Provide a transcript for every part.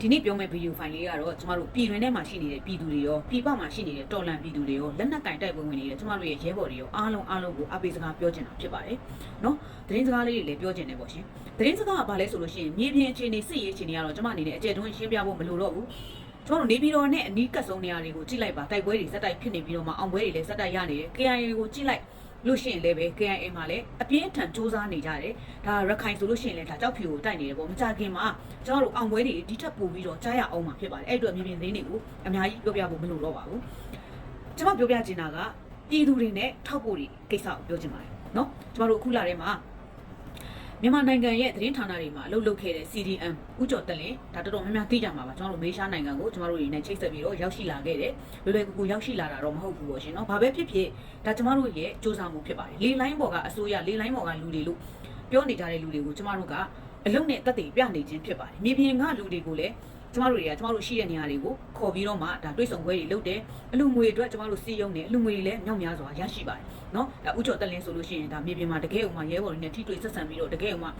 ဒီနေ့ပြောမယ့်ဗီဒီယိုဖိုင်လေးကတော့ကျမတို့ပြည်တွင်းထဲမှာရှိနေတဲ့ပြည်သူတွေရောပြည်ပမှာရှိနေတဲ့တော်လန်ပြည်သူတွေရောလက်နက်ကင်တိုက်ပွဲဝင်နေတဲ့ကျမတို့ရဲ့ရဲဘော်တွေရောအားလုံးအားလုံးကိုအပိစကားပြောချင်တာဖြစ်ပါတယ်နော်သတင်းစကားလေးတွေလည်းပြောချင်တယ်ပေါ့ရှင်သတင်းစကားကဘာလဲဆိုလို့ရှိရင်မြေပြင်အခြေအနေစစ်ရေးအခြေအနေကတော့ကျမအနေနဲ့အကျယ်တွင်းရှင်းပြဖို့မလိုတော့ဘူးကျမတို့နေပြည်တော်နဲ့အနီးကပ်ဆုံးနေရာတွေကိုကြည့်လိုက်ပါတိုက်ပွဲတွေစက်တိုက်ဖြစ်နေပြီးတော့မှအောင်ပွဲတွေလည်းစက်တိုက်ရနေတယ် KIA ကိုကြည့်လိုက် လို့ရှိရင်လည်းပဲ KIA မှာလည်းအပြင်းထန်စူးစမ်းနေကြတယ်ဒါရခိုင်ဆိုလို့ရှိရင်လည်းဒါကြောက်ဖြူကိုတိုက်နေတယ်ပေါ့မကြခင်မှာကျွန်တော်တို့အောင်ပွဲတွေဒီထက်ပိုပြီးတော့ကြားရအောင်မှာဖြစ်ပါတယ်အဲ့အတွက်မြေပြင်သတင်းတွေကိုအများကြီးပြောပြဖို့မလိုတော့ပါဘူးကျွန်မပြောပြချင်တာကပြည်သူတွေနဲ့ထောက်ဖို့တွေကိစ္စကိုပြောချင်ပါတယ်နော်ကျွန်တော်တို့အခုလာထဲမှာ မြန်မာနိုင်ငံရဲ့သတင်းဌာနတွေမှာအလုပ်လုပ်ခဲ့တဲ့ CDM ဥကြော်တက်လင်ဒါတော်တော်များများသိကြမှာပါကျွန်တော်တို့မေရှားနိုင်ငံကိုကျွန်တော်တို့ရင်းနဲ့ချိတ်ဆက်ပြီးတော့ရောက်ရှိလာခဲ့တယ်လွယ်လွယ်ကူကူရောက်ရှိလာတာတော့မဟုတ်ဘူးပေါ့ရှင်เนาะဘာပဲဖြစ်ဖြစ်ဒါကျွန်တော်တို့ရဲ့စူးစမ်းမှုဖြစ်ပါတယ်လေလိုင်းပေါ်ကအစိုးရလေလိုင်းပေါ်ကလူတွေလို့ပြောနေကြတဲ့လူတွေကိုကျွန်တော်တို့ကအလုံးနဲ့တက်တည်ပြနေခြင်းဖြစ်ပါတယ်မြေပြင်ကလူတွေကိုလည်း ကျမတို့တွေကကျမတို့ရှိတဲ့နေရာတွေကိုခေါ်ပြီးတော့မှဒါတွေးဆောင်ပွဲတွေလုပ်တယ်အလူငွေအတွက်ကျမတို့စီးရုံးတယ်အလူငွေတွေလည်းမြောက်များစွာရရှိပါတယ်နော်ဒါဥကျော်တက်လင်းဆိုလို့ရှိရင်ဒါမြေပြင်မှာတကယ်ဥမာရဲဘော်တွေနဲ့ထိတွေ့ဆက်ဆံပြီးတော့တကယ်ဥမာ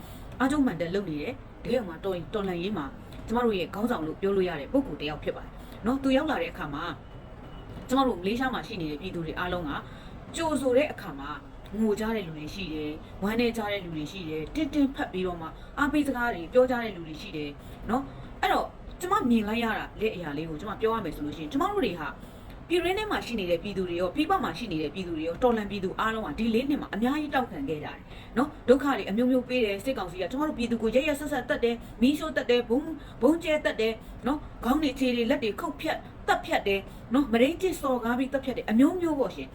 အားကျုံမှန်တယ်လုပ်နေတယ်တကယ်ဥမာတော်ရင်တော်လန်ရေးမှာကျမတို့ရဲ့ခေါင်းဆောင်လို့ပြောလို့ရတဲ့ပုံကူတယောက်ဖြစ်ပါတယ်နော်သူရောက်လာတဲ့အခါမှာကျမတို့မလေးရှားမှာရှိနေတဲ့ပြည်သူတွေအားလုံးကကြိုဆိုတဲ့အခါမှာငိုကြတဲ့လူတွေရှိတယ်ဝမ်းနေကြတဲ့လူတွေရှိတယ်တင်းတင်းဖတ်ပြီးတော့မှအားပေးစကားတွေပြောကြတဲ့လူတွေရှိတယ်နော်အဲ့တော့ ကျမမြင်လိုက်ရတာလက်အရာလေးကိုကျမပြောရမယ်ဆိုလို့ရှိရင်ကျမတို့တွေဟာပြည်ရင်းထဲမှာရှိနေတဲ့ပြည်သူတွေရောပြည်ပမှာရှိနေတဲ့ပြည်သူတွေရောတော်လန်ပြည်သူအားလုံးကဒီလေးနှစ်မှာအများကြီးတောက်ခံခဲ့ကြတယ်နော်ဒုက္ခတွေအမျိုးမျိုးပေးတယ်စစ်ကောင်စီကကျမတို့ပြည်သူကိုရရဆက်ဆက်တက်တယ်မီးရှို့တက်တယ်ဘုံဘုံကျဲတက်တယ်နော်ခေါင်းတွေခြေတွေလက်တွေခုတ်ဖြတ်တက်ဖြတ်တယ်နော်မရင်းကျစော်ကားပြီးတက်ဖြတ်တယ်အမျိုးမျိုးပေါ့ရှင်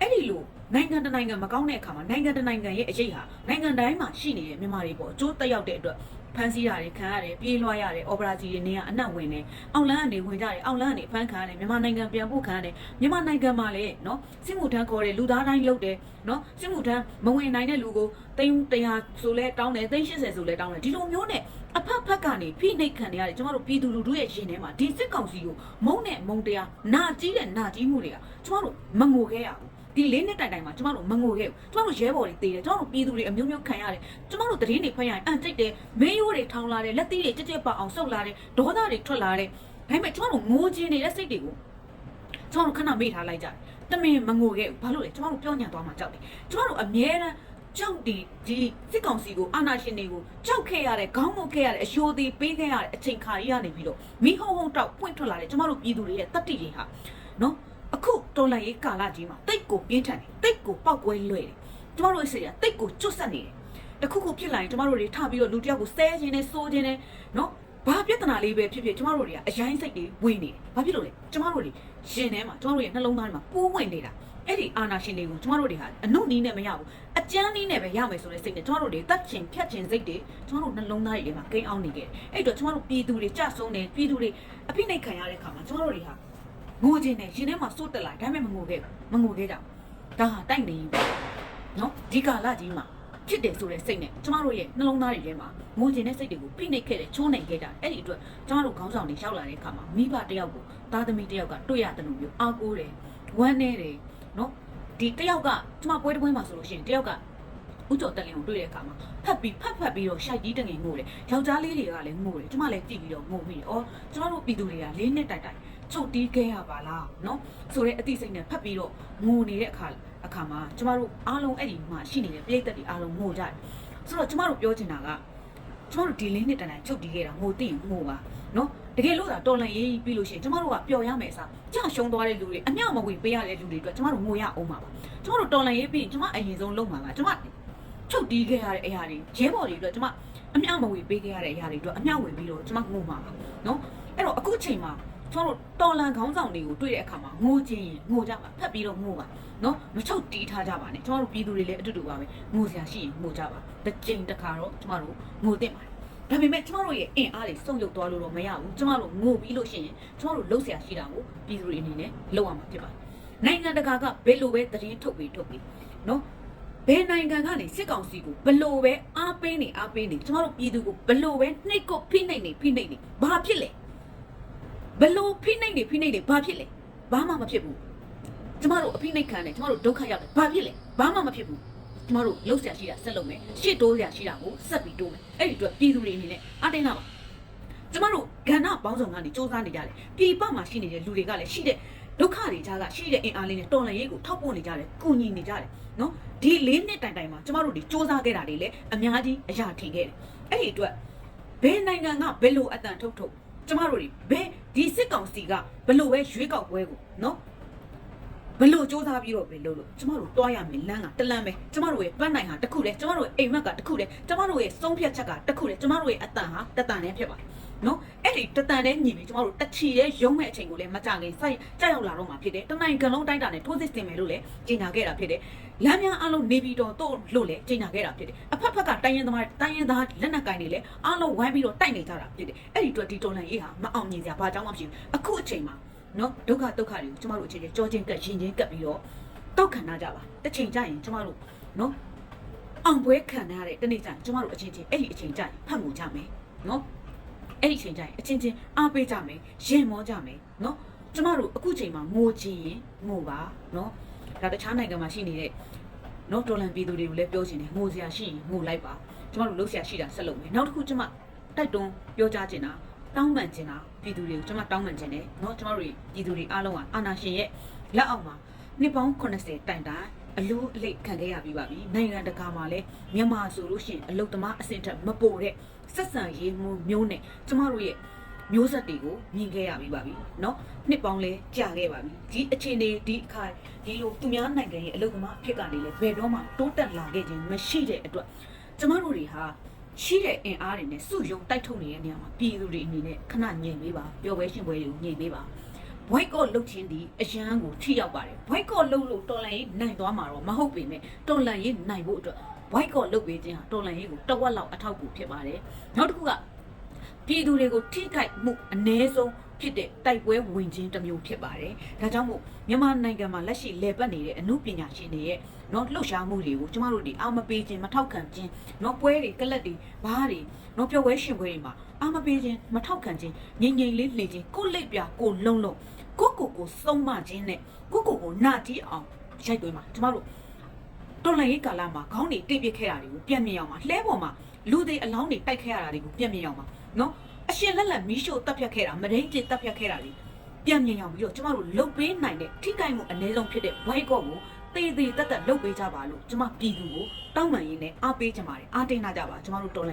အဲ့ဒီလိုနိုင်ငံတနိုင်ငံမကောင်းတဲ့အခါမှာနိုင်ငံတနိုင်ငံရဲ့အရေးဟာနိုင်ငံတိုင်းမှာရှိနေတဲ့မြန်မာတွေပေါ့အကျိုးတက်ရောက်တဲ့အတွက် ဖမ်းဆီးတာတွေခံရတယ်ပြေးလွှားရတယ်အော်ပရာဂျီတွေနေရအနက်ဝင်တယ်အောင်လန်းကနေဝင်ကြတယ်အောင်လန်းကနေဖမ်းခံရတယ်မြန်မာနိုင်ငံပြန်ပို့ခံရတယ်မြန်မာနိုင်ငံမှာလည်းနော်စစ်မှုထမ်းခေါ်တယ်လူသားတိုင်းလုပ်တယ်နော်စစ်မှုထမ်းမဝင်နိုင်တဲ့လူကိုသိန်း100ဆိုလဲတောင်းတယ်သိန်း80ဆိုလဲတောင်းတယ်ဒီလိုမျိုးနဲ့အဖက်ဖက်ကနေဖိနှိပ်ခံနေရတယ်ကျမတို့ပြည်သူလူထုရဲ့ရှင်ထဲမှာဒီစစ်ကောင်စီကိုမုံနဲ့မုံတရားနာကြီးတဲ့နာကြီးမှုတွေကကျမတို့မငိုခဲ့ရဘူး ဒီလေးနှစ်တိုင်တိုင်မှာကျမတို့မငိုခဲ့ဘူးကျမတို့ရဲဘော်တွေတေးတယ်ကျမတို့ပြည်သူတွေအမျိုးမျိုးခံရတယ်ကျမတို့တရင်တွေဖတ်ရရင်အန်တိတ်တယ်မင်းရိုးတွေထောင်းလာတယ်လက်သီးတွေကြက်ကြက်ပအောင်ဆုပ်လာတယ်ဒေါသတွေထွက်လာတယ်ဒါပေမဲ့ကျမတို့ငိုခြင်းနေတဲ့စိတ်တွေကိုကျမတို့ခဏမေ့ထားလိုက်ကြတယ်တမင်မငိုခဲ့ဘူးဘာလို့လဲကျမတို့ပြောညံသွားမှကြောက်တယ်ကျမတို့အမြဲတမ်းကြောက်ဒီဒီစစ်ကောင်စီကိုအာဏာရှင်တွေကိုကြောက်ခဲ့ရတဲ့ခေါင်းမုတ်ခဲ့ရတဲ့အယိုသေးပေးခဲ့ရတဲ့အချိန်ခါကြီးကနေပြီးတော့မိဟုံဟုံတောက်ပွင့်ထွက်လာတဲ့ကျမတို့ပြည်သူတွေရဲ့တတ္တိတွေဟာနော်အခု တော်လိုက်ရေးကာလကြီးမှာတိတ်ကိုပြင်းထန်တယ်တိတ်ကိုပောက်ကွဲလွယ်တယ်ကျမတို့ရဲ့စိတ်ကတိတ်ကိုကျွတ်ဆက်နေတယ်တခုခုဖြစ်လာရင်ကျမတို့တွေထပြီးတော့လူတစ်ယောက်ကိုဆဲခြင်းနဲ့စိုးခြင်းနဲ့နော်ဘာပြဿနာလေးပဲဖြစ်ဖြစ်ကျမတို့တွေကအရင်စိတ်တွေဝင်နေတယ်ဘာဖြစ်လို့လဲကျမတို့တွေရှင်ထဲမှာကျမတို့ရဲ့နှလုံးသားထဲမှာပိုးဝင်နေတာအဲ့ဒီအာနာရှင်တွေကိုကျမတို့တွေဟာအနုနီးနဲ့မရဘူးအကျန်းနီးနဲ့ပဲရမယ်ဆိုတဲ့စိတ်နဲ့ကျမတို့တွေတတ်ချင်ဖြတ်ချင်စိတ်တွေကျမတို့နှလုံးသားတွေထဲမှာကိန်းအောင်နေခဲ့တယ်အဲ့တော့ကျမတို့ပြည်သူတွေကြဆုံးတယ်ပြည်သူတွေအဖိနှိတ်ခံရတဲ့ခါမှာကျမတို့တွေဟာ ငိုခြင်းနဲ့ရှင်ထဲမှာစိုးတက်လာဒါပေမဲ့မငိုခဲ့ဘူးမငိုခဲ့ကြဘူးဒါဟာတိုက်နေပြီနော်ဒီကာလကြီးမှာဖြစ်တယ်ဆိုတဲ့စိတ်နဲ့ကျမတို့ရဲ့နှလုံးသားတွေထဲမှာငိုခြင်းတဲ့စိတ်တွေကိုဖိနှိပ်ခဲ့တယ်ချိုးနှိမ်ခဲ့ကြတယ်အဲ့ဒီအတွက်ကျမတို့ခေါင်းဆောင်တွေရောက်လာတဲ့အခါမှာမိဘတယောက်ကိုသားသမီးတယောက်ကတွေ့ရတယ်လို့မျိုးအားကိုးတယ်ဝမ်းနေတယ်နော်ဒီတယောက်ကကျမပွဲတစ်ပွဲမှာဆိုလို့ရှိရင်တယောက်ကဥကျော်တက်လင်ကိုတွေ့တဲ့အခါမှာဖတ်ပြီးဖတ်ဖတ်ပြီးတော့ရှိုက်ကြီးတငယ်ငိုတယ်ယောက်ျားလေးတွေကလည်းငိုတယ်ကျမလည်းကြည့်ပြီးတော့ငိုမိတယ်အော်ကျမတို့ပြည်သူတွေကလေးနှစ်တိုင်တိုင် ချုပ်တီးခဲ့ရပါလားနော်ဆိုတဲ့အသိစိတ်နဲ့ဖတ်ပြီးတော့ငိုနေတဲ့အခါအခါမှာကျမတို့အားလုံးအဲ့ဒီမှာရှိနေတဲ့ပြိတ္တတွေအားလုံးငိုကြတယ်ဆိုတော့ကျမတို့ပြောချင်တာကကျမတို့ဒီလင်းနှစ်တန်းတိုင်းချုပ်တီးခဲ့တာငိုသိရင်ငိုပါနော်တကယ်လို့သာတော်လန်ရေးပြီးလို့ရှိရင်ကျမတို့ကပျော်ရမယ်အစားကြရှုံးသွားတဲ့လူတွေအမြောက်မဝေပေးရတဲ့လူတွေအတွက်ကျမတို့ငိုရအောင်ပါပါကျမတို့တော်လန်ရေးပြီးကျမအရင်ဆုံးလုပ်မှာပါကျမချုပ်တီးခဲ့ရတဲ့အရာတွေရဲဘော်တွေအတွက်ကျမအမြောက်မဝေပေးခဲ့ရတဲ့အရာတွေအတွက်အမြောက်ဝေပြီးတော့ကျမငိုမှာပါနော်အဲ့တော့အခုချိန်မှာ ကျွန်တော်တို့တော်လန်ခေါင်းဆောင်တွေကိုတွေ့တဲ့အခါမှာငိုခြင်းရင်ငိုကြပါဖက်ပြီးတော့ငိုပါနော်မချုပ်တီးထားကြပါနဲ့ကျွန်တော်တို့ပြည်သူတွေလည်းအတူတူပါပဲငိုစရာရှိရင်ငိုကြပါတစ်ကြိမ်တစ်ခါတော့ကျွန်တော်တို့ငိုတင်ပါတယ်ဒါပေမဲ့ကျွန်တော်တို့ရဲ့အင်အားတွေစုံယုတ်သွားလို့တော့မရဘူးကျွန်တော်တို့ငိုပြီးလို့ရှိရင်ကျွန်တော်တို့လှုပ်ရှားရှိတာကိုပြည်သူတွေအနေနဲ့လုပ်ရမှာဖြစ်ပါတယ်နိုင်ငံတကာကဘယ်လိုပဲသတင်းထုတ်ပြီးထုတ်ပြီးနော်ဘယ်နိုင်ငံကနေစစ်ကောင်စီကိုဘလို့ပဲအားပေးနေအားပေးနေကျွန်တော်တို့ပြည်သူကိုဘလို့ပဲနှိတ်ကိုဖိနှိပ်နေဖိနှိပ်နေဘာဖြစ်လဲ ဘလို့ဖိနှိပ်နေဖိနှိပ်နေဘာဖြစ်လဲဘာမှမဖြစ်ဘူးကျမတို့အဖိနှိပ်ခံတယ်ကျမတို့ဒုက္ခရောက်တယ်ဘာဖြစ်လဲဘာမှမဖြစ်ဘူးကျမတို့လှုပ်ရှားရှိတာဆက်လုပ်မယ်ရှစ်တိုးရရှိတာကိုဆက်ပြီးတိုးမယ်အဲ့ဒီအတွက်ပြည်သူတွေအနေနဲ့အတင်းလာပါကျမတို့ကဏ္ဍပေါင်းစုံကနေစူးစမ်းနေကြတယ်ပြည်ပမှာရှိနေတဲ့လူတွေကလည်းရှိတဲ့ဒုက္ခတွေကြားကရှိတဲ့အင်အားလေးနဲ့တော်လည်ရေးကိုထောက်ပို့နေကြတယ်ကုညီနေကြတယ်နော်ဒီလေးနှစ်တိုင်တိုင်မှာကျမတို့ဒီစူးစမ်းခဲ့တာတွေလည်းအများကြီးအရာထင်ခဲ့တယ်အဲ့ဒီအတွက်ဘယ်နိုင်ငံကဘယ်လိုအတန်ထုတ်ထုတ်ကျမတို့တွေဘယ် ဒီစစ်ကောင်စီကဘယ်လိုပဲရွေးကောက်ပွဲကိုနော်ဘလို့စ조사ပြီးတော့ပဲလို့လို့ကျမတို့တွားရမယ်လမ်းကတလမ်းပဲကျမတို့ရဲ့ပတ်နိုင်ဟာတစ်ခုတည်းကျမတို့ရဲ့အိမ်မက်ကတစ်ခုတည်းကျမတို့ရဲ့ဆုံးဖြတ်ချက်ကတစ်ခုတည်းကျမတို့ရဲ့အတန်ဟာတတန်နဲ့ဖြစ်ပါတယ် နော်အဲ့ဒီတတန်နဲ့ညီပြီးကျမတို့တစ်ချီရဲ့ရုံးမဲ့အချိန်ကိုလည်းမကြခင်စိုက်ကြောက်ရောက်လာတော့မှာဖြစ်တယ်တနိုင်ငံလုံးတိုင်းတာနဲ့ထိုးစစ်တင်မယ်လို့လည်းကြေညာခဲ့တာဖြစ်တယ်လမ်းများအလုံးနေပြီးတော့တို့လို့လည်းကြေညာခဲ့တာဖြစ်တယ်အဖက်ဖက်ကတိုင်းရင်သမားတိုင်းရင်သားလက်နက်ကင်တွေလည်းအလုံးဝိုင်းပြီးတော့တိုက်နေကြတာဖြစ်တယ်အဲ့ဒီအတွက်ဒီတော်လန်ရေးဟာမအောင်မြင်စရာဘာကြောင့်မှမရှိဘူးအခုအချိန်မှာနော်ဒုက္ခဒုက္ခတွေကိုကျမတို့အခြေချင်းကြောချင်းကပ်ရင်ချင်းကပ်ပြီးတော့တောက်ခံနာကြပါတစ်ချိန်ကျရင်ကျမတို့နော်အောင်ပွဲခံရတဲ့တနေ့ကျရင်ကျမတို့အချင်းချင်းအဲ့ဒီအချိန်ကျရင်ဖတ်မှုကြမယ်နော် အဲ့ဒီအချိန်ကျရင်အချင်းချင်းအားပေးကြမယ်ရင်မောကြမယ်နော်ကျမတို့အခုချိန်မှာငိုကြည့်ရင်ငိုပါနော်ဒါတခြားနိုင်ငံမှာရှိနေတဲ့နော်တော်လန်ပြည်သူတွေကိုလည်းပြောချင်တယ်ငိုစရာရှိရင်ငိုလိုက်ပါကျမတို့လှုပ်ရှားရှိတာဆက်လုပ်မယ်နောက်တစ်ခုကျမတိုက်တွန်းပြောကြားချင်တာတောင်းပန်ချင်တာပြည်သူတွေကိုကျမတောင်းပန်ချင်တယ်နော်ကျမတို့ပြည်သူတွေအားလုံးကအာဏာရှင်ရဲ့လက်အောက်မှာနှစ်ပေါင်း80တိုင်တိုင် အလူအလိတ်ခံခဲ့ရပြီးပါပြီနိုင်ငံတကာမှာလည်းမြန်မာဆိုလို့ရှိရင်အလုတ်သမားအဆင့်ထက်မပိုတဲ့ဆက်ဆံရေးမျိုးမျိုးနဲ့ကျမတို့ရဲ့မျိုးဆက်တွေကိုမြင်ခဲ့ရပြီးပါပြီเนาะနှစ်ပေါင်းလဲကြာခဲ့ပါပြီဒီအခြေအနေဒီအခါဒီလိုသူများနိုင်ငံရဲ့အလုတ်သမားအဖြစ်ကနေလဲဘယ်တော့မှတိုးတက်လာခဲ့ခြင်းမရှိတဲ့အတွက်ကျမတို့တွေဟာရှိတဲ့အင်အားတွေနဲ့စုယုံတိုက်ထုတ်နေတဲ့နေရာမှာပြည်သူတွေအနေနဲ့ခဏညင်ပေးပါပျော်ပွဲရှင်ပွဲတွေကိုညင်ပေးပါ boycott လုပ်ခြင်းဒီအရန်ကိုထိရောက်ပါတယ် boycott လုပ်လို့တော်လန်ရေးနိုင်သွားမှာတော့မဟုတ်ပေမဲ့တော်လန်ရေးနိုင်ဖို့အတွက် boycott လုပ်ပေးခြင်းဟာတော်လန်ရေးကိုတဝက်လောက်အထောက်အကူဖြစ်ပါတယ်နောက်တစ်ခုကပြည်သူတွေကိုထိခိုက်မှုအ ਨੇ ဆုံး ဖြစ်တဲ့တိုက်ပွဲဝင်ခြင်းတစ်မျိုးဖြစ်ပါတယ်ဒါကြောင့်မို့မြန်မာနိုင်ငံမှာလက်ရှိလေပတ်နေတဲ့အမှုပညာရှင်တွေရဲ့နော်လှုပ်ရှားမှုတွေကိုကျမတို့ဒီအာမပေးခြင်းမထောက်ခံခြင်းနော်ပွဲတွေကလပ်တွေဘားတွေနော်ပြောပွဲရှင်ပွဲတွေမှာအာမပေးခြင်းမထောက်ခံခြင်းငြိမ်ငြိမ်လေးလှေခြင်းကိုလက်ပြကိုလုံးလုံးကိုကိုကိုစုံမခြင်းနဲ့ကိုကိုကိုနာတီးအောင်ရိုက်သွင်းမှာကျမတို့တော်လန်ရေးကာလမှာခေါင်းတွေတိတ်ပစ်ခဲ့တာတွေကိုပြန်မြင်အောင်ပါလှဲပေါ်မှာလူတွေအလောင်းတွေတိုက်ခဲ့ရတာတွေကိုပြန်မြင်အောင်ပါနော် အရှင်လက်လက်မီးရှို့တပ်ဖြတ်ခဲ့တာမရင်းကျစ်တပ်ဖြတ်ခဲ့တာတွေပြန်မြင်အောင်ပြီးတော့ကျမတို့လုတ်ပေးနိုင်တဲ့ထိကိုက်မှုအ ਨੇ ဆုံးဖြစ်တဲ့ဘိုက်ကော့ကိုတေးသေးတက်တက်လုတ်ပေးကြပါလို့ကျမပြည်သူကိုတောင်းပန်ရင်းနဲ့အားပေးကြပါတယ်အားတင်းလာကြပါကျမတို့တော်လန်